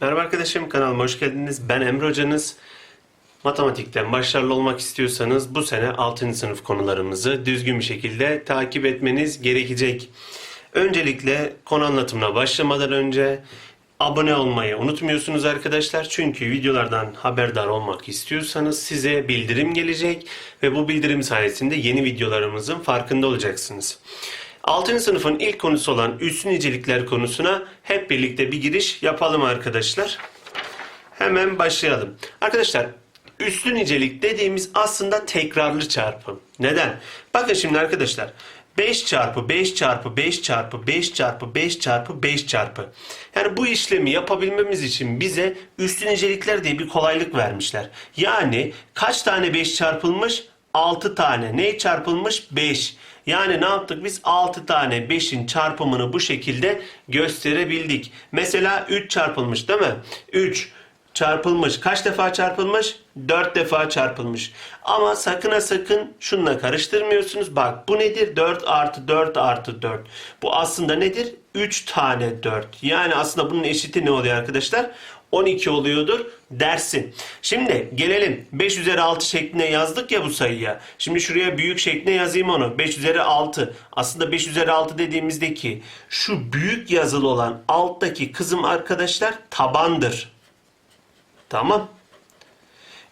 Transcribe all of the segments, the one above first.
Merhaba arkadaşım kanalıma hoş geldiniz. Ben Emre hocanız. Matematikten başarılı olmak istiyorsanız bu sene 6. sınıf konularımızı düzgün bir şekilde takip etmeniz gerekecek. Öncelikle konu anlatımına başlamadan önce abone olmayı unutmuyorsunuz arkadaşlar. Çünkü videolardan haberdar olmak istiyorsanız size bildirim gelecek ve bu bildirim sayesinde yeni videolarımızın farkında olacaksınız. 6. sınıfın ilk konusu olan üstün nicelikler konusuna hep birlikte bir giriş yapalım arkadaşlar. Hemen başlayalım. Arkadaşlar üstün nicelik dediğimiz aslında tekrarlı çarpım. Neden? Bakın şimdi arkadaşlar 5 çarpı 5 çarpı 5 çarpı 5 çarpı 5 çarpı 5 çarpı. Yani bu işlemi yapabilmemiz için bize üstün nicelikler diye bir kolaylık vermişler. Yani kaç tane 5 çarpılmış? 6 tane. Ne çarpılmış? 5. Yani ne yaptık biz? 6 tane 5'in çarpımını bu şekilde gösterebildik. Mesela 3 çarpılmış değil mi? 3 çarpılmış. Kaç defa çarpılmış? 4 defa çarpılmış. Ama sakın ha sakın şununla karıştırmıyorsunuz. Bak bu nedir? 4 artı 4 artı 4. Bu aslında nedir? 3 tane 4. Yani aslında bunun eşiti ne oluyor arkadaşlar? 12 oluyordur dersin. Şimdi gelelim 5 üzeri 6 şeklinde yazdık ya bu sayıya. Şimdi şuraya büyük şeklinde yazayım onu. 5 üzeri 6. Aslında 5 üzeri 6 dediğimizdeki şu büyük yazılı olan alttaki kızım arkadaşlar tabandır. Tamam.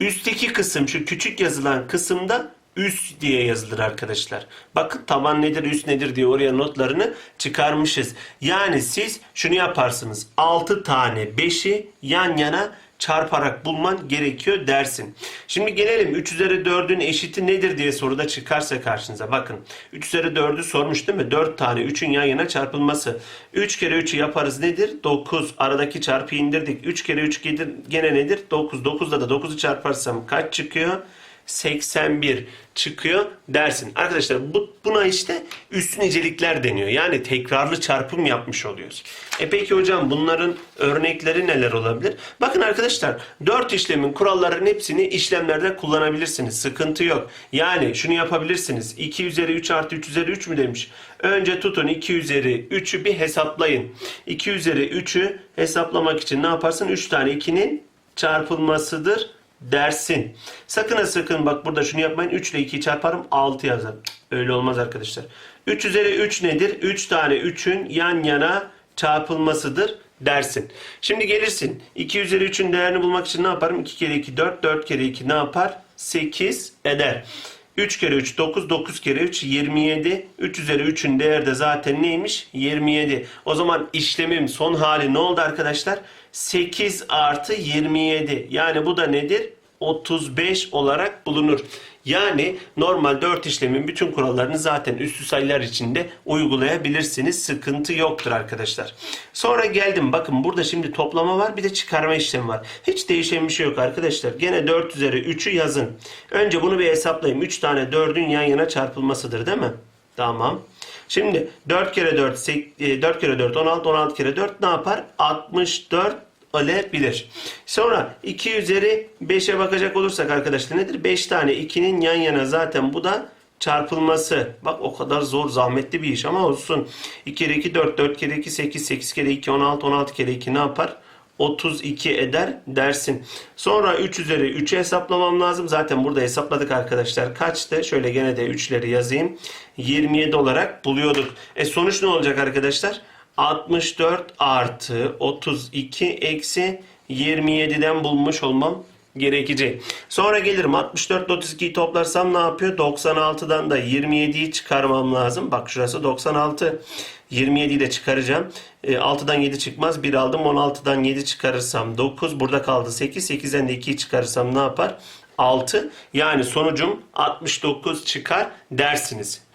Üstteki kısım şu küçük yazılan kısımda üst diye yazılır arkadaşlar. Bakın taban nedir üst nedir diye oraya notlarını çıkarmışız. Yani siz şunu yaparsınız. 6 tane 5'i yan yana çarparak bulman gerekiyor dersin. Şimdi gelelim 3 üzeri 4'ün eşiti nedir diye soruda çıkarsa karşınıza. Bakın 3 üzeri 4'ü sormuş değil mi? 4 tane 3'ün yan yana çarpılması. 3 kere 3'ü yaparız nedir? 9. Aradaki çarpıyı indirdik. 3 kere 3 gene nedir? 9. 9'da da 9'u çarparsam kaç çıkıyor? 81 çıkıyor dersin. Arkadaşlar bu, buna işte üstün nicelikler deniyor. Yani tekrarlı çarpım yapmış oluyoruz. E peki hocam bunların örnekleri neler olabilir? Bakın arkadaşlar 4 işlemin kurallarının hepsini işlemlerde kullanabilirsiniz. Sıkıntı yok. Yani şunu yapabilirsiniz. 2 üzeri 3 artı 3 üzeri 3 mü demiş? Önce tutun 2 üzeri 3'ü bir hesaplayın. 2 üzeri 3'ü hesaplamak için ne yaparsın? 3 tane 2'nin çarpılmasıdır dersin. Sakın ha sakın bak burada şunu yapmayın. 3 ile 2'yi çarparım 6 yazarım. Öyle olmaz arkadaşlar. 3 üzeri 3 nedir? 3 tane 3'ün yan yana çarpılmasıdır dersin. Şimdi gelirsin. 2 üzeri 3'ün değerini bulmak için ne yaparım? 2 kere 2 4, 4 kere 2 ne yapar? 8 eder. 3 kere 3 9, 9 kere 3 27. 3 üzeri 3'ün değeri de zaten neymiş? 27. O zaman işlemim son hali ne oldu arkadaşlar? 8 artı 27. Yani bu da nedir? 35 olarak bulunur. Yani normal 4 işlemin bütün kurallarını zaten üstü sayılar içinde uygulayabilirsiniz. Sıkıntı yoktur arkadaşlar. Sonra geldim. Bakın burada şimdi toplama var bir de çıkarma işlemi var. Hiç değişen bir şey yok arkadaşlar. Gene 4 üzeri 3'ü yazın. Önce bunu bir hesaplayayım. 3 tane 4'ün yan yana çarpılmasıdır değil mi? Tamam. Şimdi 4 kere 4 4 kere 4 16 16 kere 4 ne yapar? 64 olabilir. Sonra 2 üzeri 5'e bakacak olursak arkadaşlar nedir? 5 tane 2'nin yan yana zaten bu da çarpılması. Bak o kadar zor zahmetli bir iş ama olsun. 2 kere 2 4 4 kere 2 8 8 kere 2 16 16 kere 2 ne yapar? 32 eder dersin. Sonra 3 üzeri 3'ü hesaplamam lazım. Zaten burada hesapladık arkadaşlar. Kaçtı? Şöyle gene de 3'leri yazayım. 27 olarak buluyorduk. E sonuç ne olacak arkadaşlar? 64 artı 32 eksi 27'den bulmuş olmam gerekecek. Sonra gelirim 64 32'yi toplarsam ne yapıyor? 96'dan da 27'yi çıkarmam lazım. Bak şurası 96. 27'yi de çıkaracağım. E, 6'dan 7 çıkmaz. 1 aldım. 16'dan 7 çıkarırsam 9. Burada kaldı 8. 8'den de 2'yi çıkarırsam ne yapar? 6. Yani sonucum 69 çıkar dersiniz.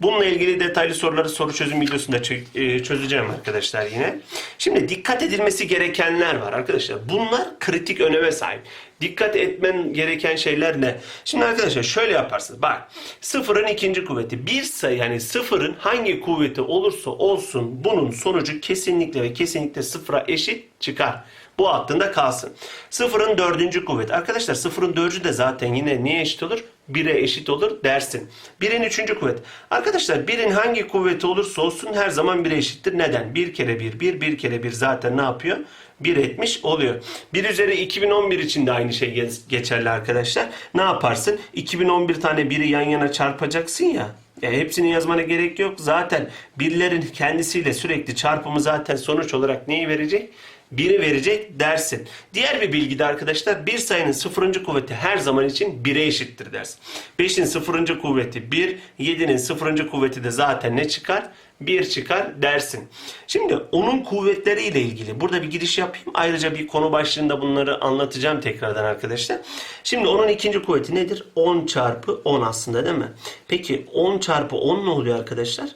Bununla ilgili detaylı soruları soru çözüm videosunda e, çözeceğim arkadaşlar yine. Şimdi dikkat edilmesi gerekenler var arkadaşlar. Bunlar kritik öneme sahip. Dikkat etmen gereken şeyler ne? Şimdi arkadaşlar şöyle yaparsınız. Bak sıfırın ikinci kuvveti. Bir sayı yani sıfırın hangi kuvveti olursa olsun bunun sonucu kesinlikle ve kesinlikle sıfıra eşit çıkar. Bu aklında kalsın. Sıfırın dördüncü kuvveti. Arkadaşlar sıfırın dördüncü de zaten yine niye eşit olur? 1'e eşit olur dersin. 1'in üçüncü kuvvet. Arkadaşlar 1'in hangi kuvveti olursa olsun her zaman 1'e eşittir. Neden? 1 kere 1, 1, 1 kere 1 zaten ne yapıyor? 1 etmiş oluyor. 1 üzeri 2011 için de aynı şey ge- geçerli arkadaşlar. Ne yaparsın? 2011 tane biri yan yana çarpacaksın ya. Ya hepsini yazmana gerek yok. Zaten birlerin kendisiyle sürekli çarpımı zaten sonuç olarak neyi verecek? Biri verecek dersin. Diğer bir bilgi de arkadaşlar bir sayının sıfırıncı kuvveti her zaman için 1'e eşittir dersin. 5'in sıfırıncı kuvveti 1, 7'nin sıfırıncı kuvveti de zaten ne çıkar? 1 çıkar dersin. Şimdi onun kuvvetleriyle ilgili burada bir giriş yapayım. Ayrıca bir konu başlığında bunları anlatacağım tekrardan arkadaşlar. Şimdi onun ikinci kuvveti nedir? 10 çarpı 10 aslında değil mi? Peki 10 çarpı 10 ne oluyor arkadaşlar?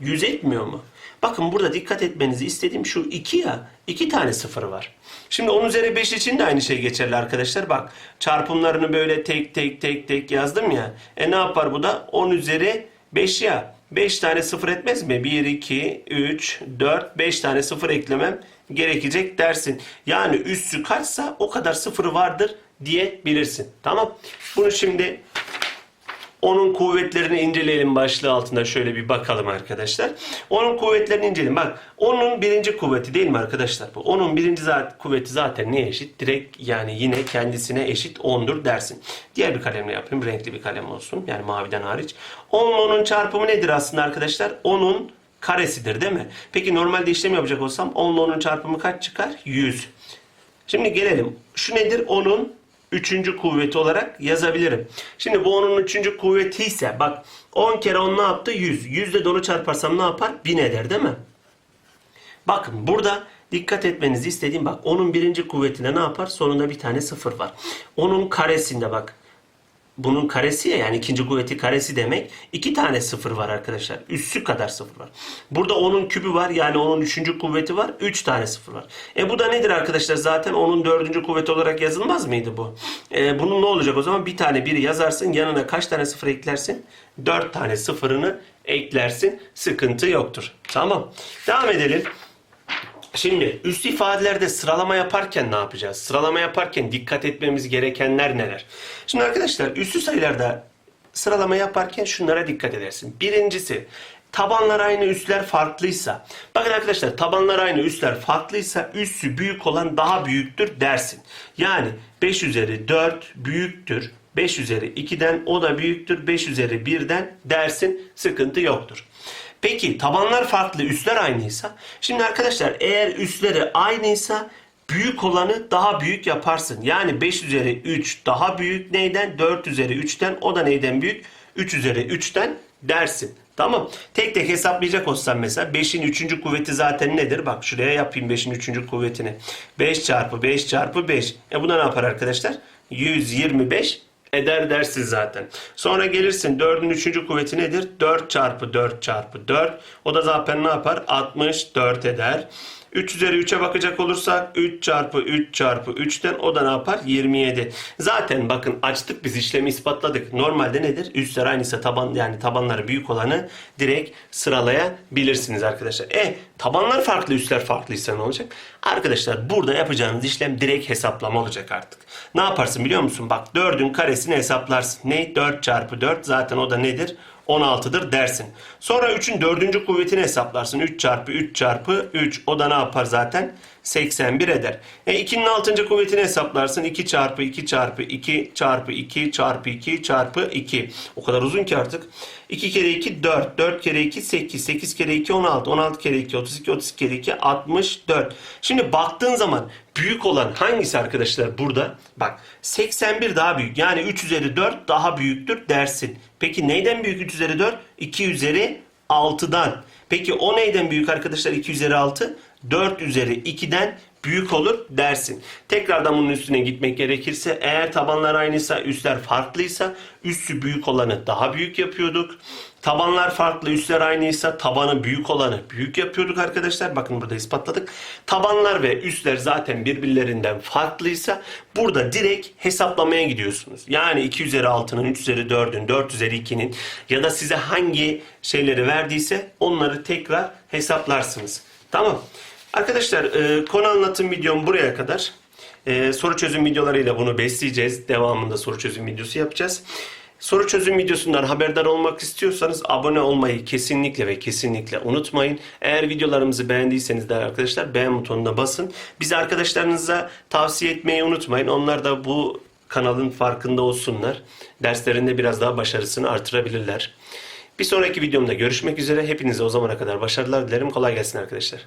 100 etmiyor mu? Bakın burada dikkat etmenizi istediğim şu 2 ya. 2 tane sıfır var. Şimdi 10 üzeri 5 için de aynı şey geçerli arkadaşlar. Bak çarpımlarını böyle tek tek tek tek yazdım ya. E ne yapar bu da? 10 üzeri 5 ya. 5 tane sıfır etmez mi? 1, 2, 3, 4, 5 tane sıfır eklemem gerekecek dersin. Yani üssü kaçsa o kadar sıfırı vardır diyebilirsin. Tamam. Bunu şimdi onun kuvvetlerini inceleyelim başlığı altında şöyle bir bakalım arkadaşlar. Onun kuvvetlerini inceleyelim. Bak onun birinci kuvveti değil mi arkadaşlar bu? Onun birinci zat, kuvveti zaten neye eşit? Direkt yani yine kendisine eşit 10'dur dersin. Diğer bir kalemle yapayım. Renkli bir kalem olsun. Yani maviden hariç. 10 onun çarpımı nedir aslında arkadaşlar? 10'un karesidir değil mi? Peki normalde işlem yapacak olsam 10 ile 10'un çarpımı kaç çıkar? 100. Şimdi gelelim. Şu nedir? Onun üçüncü kuvveti olarak yazabilirim. Şimdi bu onun üçüncü kuvveti ise bak 10 kere 10 ne yaptı? 100. 100 ile onu çarparsam ne yapar? 1000 eder değil mi? Bakın burada dikkat etmenizi istediğim bak onun birinci kuvvetinde ne yapar? Sonunda bir tane sıfır var. Onun karesinde bak bunun karesi ya yani ikinci kuvveti karesi demek. iki tane sıfır var arkadaşlar. Üssü kadar sıfır var. Burada onun kübü var yani onun üçüncü kuvveti var. Üç tane sıfır var. E bu da nedir arkadaşlar? Zaten onun dördüncü kuvveti olarak yazılmaz mıydı bu? E, bunun ne olacak o zaman? Bir tane biri yazarsın. Yanına kaç tane sıfır eklersin? Dört tane sıfırını eklersin. Sıkıntı yoktur. Tamam. Devam edelim. Şimdi üst ifadelerde sıralama yaparken ne yapacağız? Sıralama yaparken dikkat etmemiz gerekenler neler? Şimdi arkadaşlar üstü sayılarda sıralama yaparken şunlara dikkat edersin. Birincisi tabanlar aynı üstler farklıysa. Bakın arkadaşlar tabanlar aynı üstler farklıysa üssü büyük olan daha büyüktür dersin. Yani 5 üzeri 4 büyüktür. 5 üzeri 2'den o da büyüktür. 5 üzeri 1'den dersin. Sıkıntı yoktur. Peki tabanlar farklı, üstler aynıysa? Şimdi arkadaşlar eğer üstleri aynıysa büyük olanı daha büyük yaparsın. Yani 5 üzeri 3 daha büyük neyden? 4 üzeri 3'ten o da neyden büyük? 3 üzeri 3'ten dersin. Tamam. Tek tek hesaplayacak olsam mesela 5'in 3. kuvveti zaten nedir? Bak şuraya yapayım 5'in 3. kuvvetini. 5 çarpı 5 çarpı 5. E bu ne yapar arkadaşlar? 125 eder dersin zaten. Sonra gelirsin 4'ün 3. kuvveti nedir? 4 çarpı 4 çarpı 4. O da zaten ne yapar? 64 eder. 3 üzeri 3'e bakacak olursak 3 çarpı 3 çarpı 3'ten o da ne yapar? 27. Zaten bakın açtık biz işlemi ispatladık. Normalde nedir? Üstler aynıysa taban yani tabanları büyük olanı direkt sıralayabilirsiniz arkadaşlar. E tabanlar farklı üstler farklıysa ne olacak? Arkadaşlar burada yapacağınız işlem direkt hesaplama olacak artık. Ne yaparsın biliyor musun? Bak 4'ün karesini hesaplarsın. Ne? 4 çarpı 4 zaten o da nedir? 16'dır dersin. Sonra 3'ün 4. kuvvetini hesaplarsın. 3 çarpı 3 çarpı 3. O da ne yapar zaten? 81 eder. E 2'nin 6. kuvvetini hesaplarsın. 2 çarpı 2 çarpı 2 çarpı 2 çarpı 2 çarpı 2. O kadar uzun ki artık. 2 kere 2 4. 4 kere 2 8. 8 kere 2 16. 16 kere 2 32. 32 kere 2 64. Şimdi baktığın zaman büyük olan hangisi arkadaşlar burada? Bak 81 daha büyük. Yani 3 üzeri 4 daha büyüktür dersin. Peki neyden büyük 3 üzeri 4? 2 üzeri 6'dan. Peki o neyden büyük arkadaşlar 2 üzeri 6? 4 üzeri 2'den büyük olur dersin. Tekrardan bunun üstüne gitmek gerekirse eğer tabanlar aynıysa üstler farklıysa üssü büyük olanı daha büyük yapıyorduk. Tabanlar farklı, üstler aynıysa tabanı büyük olanı büyük yapıyorduk arkadaşlar. Bakın burada ispatladık. Tabanlar ve üstler zaten birbirlerinden farklıysa burada direkt hesaplamaya gidiyorsunuz. Yani 2 üzeri 6'nın, 3 üzeri 4'ün, 4 üzeri 2'nin ya da size hangi şeyleri verdiyse onları tekrar hesaplarsınız. Tamam. Arkadaşlar e, konu anlatım videom buraya kadar. E, soru çözüm videolarıyla bunu besleyeceğiz. Devamında soru çözüm videosu yapacağız. Soru çözüm videosundan haberdar olmak istiyorsanız abone olmayı kesinlikle ve kesinlikle unutmayın. Eğer videolarımızı beğendiyseniz de arkadaşlar beğen butonuna basın. Bizi arkadaşlarınıza tavsiye etmeyi unutmayın. Onlar da bu kanalın farkında olsunlar. Derslerinde biraz daha başarısını artırabilirler. Bir sonraki videomda görüşmek üzere. Hepinize o zamana kadar başarılar dilerim. Kolay gelsin arkadaşlar.